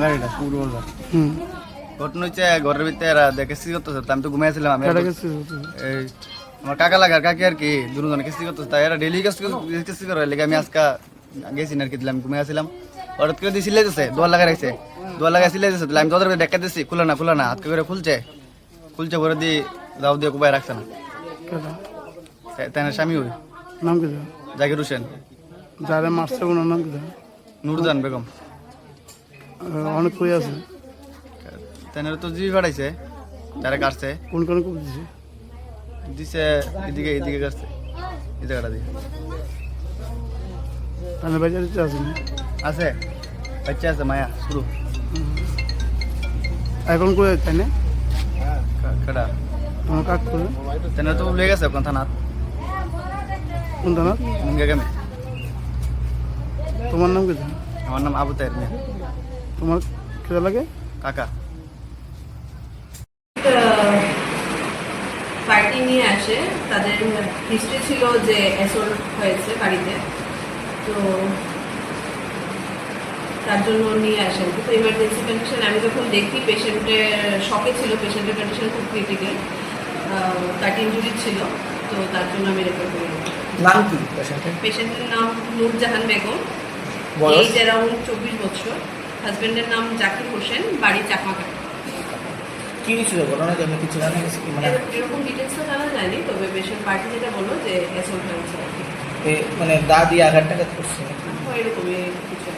গাড়িটা পুরোটা হুম। ঘটনা হচ্ছে ঘরের ভিতরে এরা দেখে কিস্তি করতেছে আমি তো ঘুমাইছিলাম আমি এই আমার কাকা লাগার কাকি আর কি দুজনে কিস্তি করতেছে তাই এরা ডেলি কিস্তি কিস্তি করে লেগে আমি আজকে গেছি না আর কি দিলাম ঘুমাইছিলাম হঠাৎ করে দিয়ে সিলাই দিছে দোয়ার লাগা রাখছে। দোয়ার লাগা সিলাই দিছে আমি তোদের দেখা দিচ্ছি খুলে না খুলে না হাত করে খুলছে। খুলছে করে দিয়ে দাও দিয়ে কুবাই রাখছে না। তাই না স্বামী ওই? নাম কি জাকির হোসেন। যারা মারছে ওনার নাম কি নুরজান বেগম। অনেক কই আছে। না তো জিবি ফাটাইছে যারা কাটছে। কোন কোন কই দিছে? দিছে এদিকে এদিকে কাটছে। এই জায়গাটা দিয়ে। তাহলে বাজারে আছে আছে বাচ্চা আছে মায়া শুরু। এখন কই তাই না? কেডা তোমার কাক করে তেনে তো লেগে গেছে ওখান থানাত? কোন থানা মুঙ্গা গ্রামে তোমার নাম কি আমার নাম আবু তাহের মিয়া। তোমার কেটা লাগে? কাকা। পার্টি নিয়ে আসে তাদের হিস্ট্রি ছিল যে অ্যাসল্ট হয়েছে বাড়িতে। তো তার জন্য নিয়ে আসেন কিন্তু ইমার্জেন্সি কন্ডিশন আমি যখন দেখি পেশেন্টের শকে ছিল পেশেন্টের কন্ডিশন খুব ক্রিটিক্যাল কাট ইঞ্জুরি ছিল তো তার জন্য আমি রেফার করি। নাম কি পেশেন্টের পেশেন্টের নাম নূরজাহান বেগম। বয়স? এইজ অ্যারাউন্ড চব্বিশ বছর। হাজবেন্ডের নাম জাকির হোসেন বাড়ি চাকমাঘাট। কি ছিল ঘটনা যে আমি কিছু জানা গেছি কি মানে? এরকম ডিটেলস তো জানা যায়নি তবে পেশেন্ট পার্টি যেটা বলল যে অ্যাসল্ট হয়েছে মানে দা দিয়ে আঘাত টাঘাত করছে তো এরকমই কিছু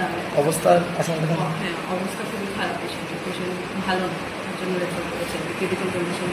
দাঁড়ায়। আশঙ্কা হ্যাঁ অবস্থা খুবই খারাপ পেশেন্ট পেশেন্ট ভালো না জন্য রেফার করেছে। Critical condition